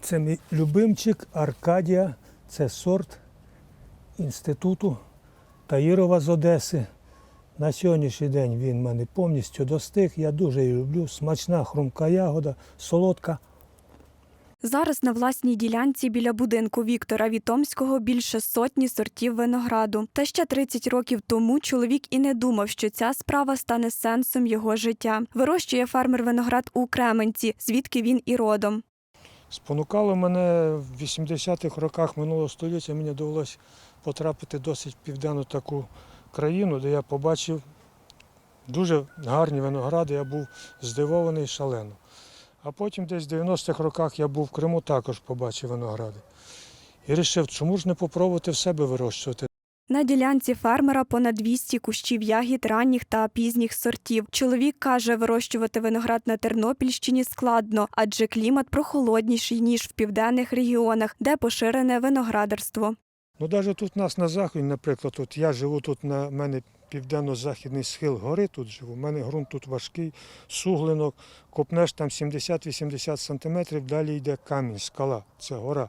Це мій любимчик Аркадія, це сорт інституту Таїрова з Одеси. На сьогоднішній день він мене повністю достиг. Я дуже її люблю. Смачна хрумка ягода, солодка. Зараз на власній ділянці біля будинку Віктора Вітомського більше сотні сортів винограду. Та ще 30 років тому чоловік і не думав, що ця справа стане сенсом його життя. Вирощує фермер виноград у Кременці, звідки він і родом. Спонукало мене в 80-х роках минулого століття. Мені довелося потрапити досить в південну таку країну, де я побачив дуже гарні виногради. Я був здивований шалено. А потім десь в 90-х роках я був в Криму, також побачив виногради. І вирішив, чому ж не попробувати в себе вирощувати. На ділянці фермера понад 200 кущів ягід ранніх та пізніх сортів. Чоловік каже, вирощувати виноград на Тернопільщині складно, адже клімат прохолодніший ніж в південних регіонах, де поширене виноградарство. Ну, навіть тут у нас на заході, наприклад, от я живу тут на мене південно-західний схил гори тут живу. У мене ґрунт тут важкий, суглинок, копнеш там 70-80 сантиметрів, далі йде камінь, скала, це гора.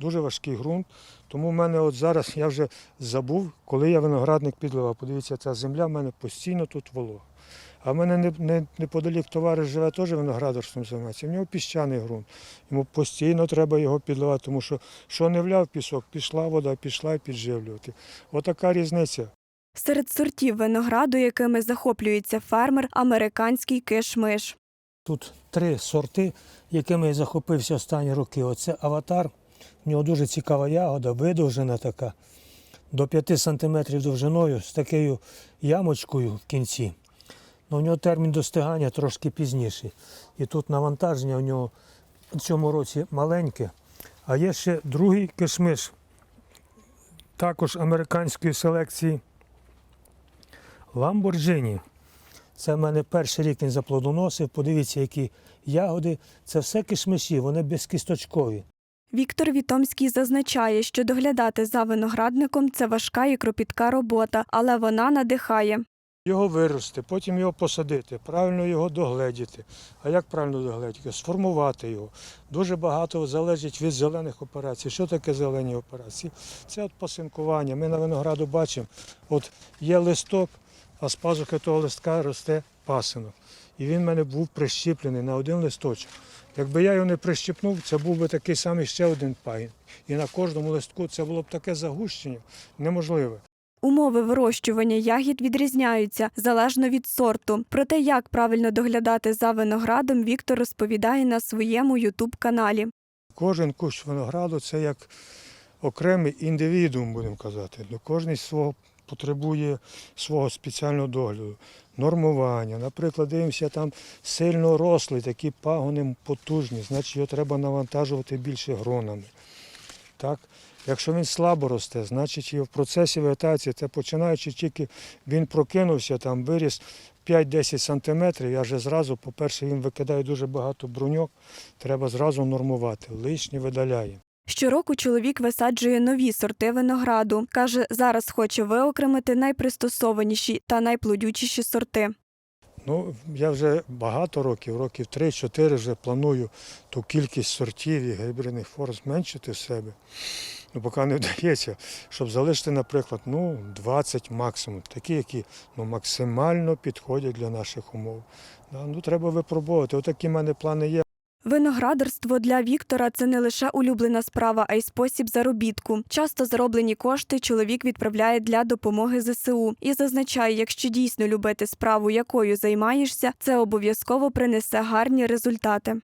Дуже важкий ґрунт. Тому в мене от зараз я вже забув, коли я виноградник підливав. Подивіться, ця земля в мене постійно тут волога. А в мене не, не, неподалік товариш живе теж виноградарством займається. В нього піщаний ґрунт. Йому постійно треба його підливати, тому що що не вляв пісок, пішла вода, пішла і підживлювати. Отака різниця. Серед сортів винограду, якими захоплюється фермер, американський киш-миш. Тут три сорти, якими я захопився останні роки. Оце аватар. В нього дуже цікава ягода, видовжена така, до 5 сантиметрів довжиною, з такою ямочкою в кінці. Ну, у нього термін достигання трошки пізніший. І тут навантаження у нього в цьому році маленьке. А є ще другий кишмиш, також американської селекції Lamborghini. Це в мене перший рік він заплодоносив. Подивіться, які ягоди. Це все кишмиші, вони безкісточкові. Віктор Вітомський зазначає, що доглядати за виноградником це важка і кропітка робота, але вона надихає. Його вирости, потім його посадити, правильно його догледіти. А як правильно догледіти? Сформувати його. Дуже багато залежить від зелених операцій. Що таке зелені операції? Це от пасинкування. Ми на винограду бачимо, от є листок, а з пазухи того листка росте пасинок. І він в мене був прищіплений на один листочок. Якби я його не прищіпнув, це був би такий самий ще один пагін. І на кожному листку це було б таке загущення неможливе. Умови вирощування ягід відрізняються залежно від сорту. Про те, як правильно доглядати за виноградом, Віктор розповідає на своєму ютуб-каналі. Кожен кущ винограду це як окремий індивідуум, будемо казати. Ну, Кожен свого потребує свого спеціального догляду, нормування. Наприклад, дивимося, там сильно рослий, такі пагони потужні, значить його треба навантажувати більше гронами. Так? Якщо він слабо росте, значить його в процесі вегетації, це починаючи тільки він прокинувся, там виріс 5-10 сантиметрів, я вже зразу, по-перше, він викидає дуже багато бруньок, треба зразу нормувати, лишнє видаляє. Щороку чоловік висаджує нові сорти винограду. Каже, зараз хоче виокремити найпристосованіші та найплодючіші сорти. Ну, я вже багато років, років 3-4 вже планую ту кількість сортів і гібридних форм зменшити в себе. Ну, поки не вдається, щоб залишити, наприклад, ну, 20 максимум, такі, які ну, максимально підходять для наших умов. Ну, треба випробувати. Отакі в мене плани є. Виноградарство для Віктора це не лише улюблена справа, а й спосіб заробітку. Часто зароблені кошти чоловік відправляє для допомоги ЗСУ і зазначає, якщо дійсно любити справу, якою займаєшся, це обов'язково принесе гарні результати.